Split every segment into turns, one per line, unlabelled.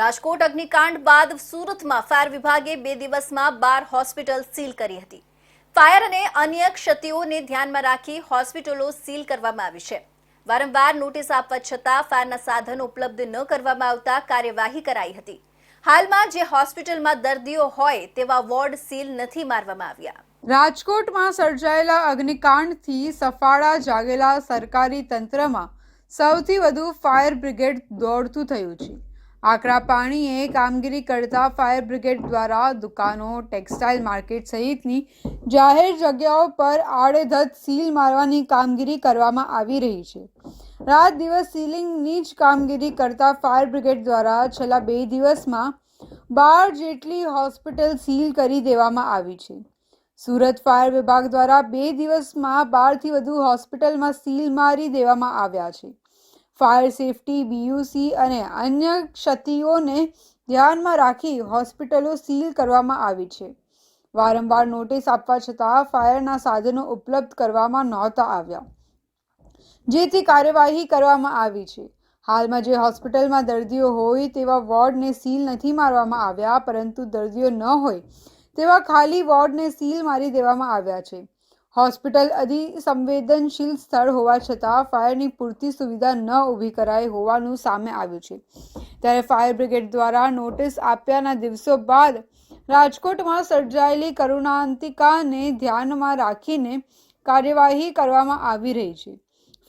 રાજકોટ અગ્નિકાંડ બાદ સુરતમાં ફાયર વિભાગે બે દિવસમાં બાર હોસ્પિટલ સીલ કરી હતી. ફાયર અને અન્ય ક્ષતિઓને ધ્યાનમાં રાખી હોસ્પિટલો સીલ કરવામાં આવી છે. વારંવાર નોટિસ આપવા છતાં ફાયરના સાધનો ઉપલબ્ધ ન કરવામાં આવતા કાર્યવાહી કરાઈ હતી. હાલમાં જે હોસ્પિટલમાં દર્દીઓ હોય તેવા વોર્ડ સીલ નથી મારવામાં આવ્યા.
રાજકોટમાં સર્જાયેલા અગ્નિકાંડથી સફાળા જાગેલા સરકારી તંત્રમાં સૌથી વધુ ફાયર બ્રિગેડ દોડતું થયું છે. આકરા પાણીએ કામગીરી કરતા ફાયર બ્રિગેડ દ્વારા દુકાનો, ટેક્સટાઇલ માર્કેટ સહિતની જાહેર જગ્યાઓ પર આડેધડ સીલ મારવાની કામગીરી કરવામાં આવી રહી છે. રાત દિવસ સીલિંગની જ કામગીરી કરતા ફાયર બ્રિગેડ દ્વારા છેલ્લા બે દિવસમાં બાર જેટલી હોસ્પિટલ સીલ કરી દેવામાં આવી છે. સુરત ફાયર વિભાગ દ્વારા બે દિવસમાં બારથી વધુ હોસ્પિટલમાં સીલ મારી દેવામાં આવ્યા છે. ફાયર સેફટી બીયુસી અને અન્ય ક્ષતિઓને ધ્યાનમાં રાખી હોસ્પિટલો સીલ કરવામાં આવી છે. વારંવાર નોટિસ આપવા છતાં ફાયરના સાધનો ઉપલબ્ધ કરવામાં નહોતા આવ્યા. જેથી કાર્યવાહી કરવામાં આવી છે. હાલમાં જે હોસ્પિટલમાં દર્દીઓ હોય તેવા વોર્ડને સીલ નથી મારવામાં આવ્યા, પરંતુ દર્દીઓ ન હોય તેવા ખાલી વોર્ડને સીલ મારી દેવામાં આવ્યા છે. હોસ્પિટલ અધિસંવેદનશીલ સ્થળ હોવા છતાં ફાયરની પૂરતી સુવિધા ન ઊભી કરાઈ હોવાનું સામે આવ્યું છે. ત્યારે ફાયર બ્રિગેડ દ્વારા નોટિસ આપ્યાના દિવસો બાદ રાજકોટમાં સર્જાયેલી કરુણાંતિકાને ધ્યાનમાં રાખીને કાર્યવાહી કરવામાં આવી રહી છે.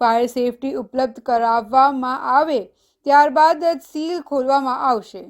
ફાયર સેફટી ઉપલબ્ધ કરાવવામાં આવે ત્યારબાદ જ સીલ ખોલવામાં આવશે.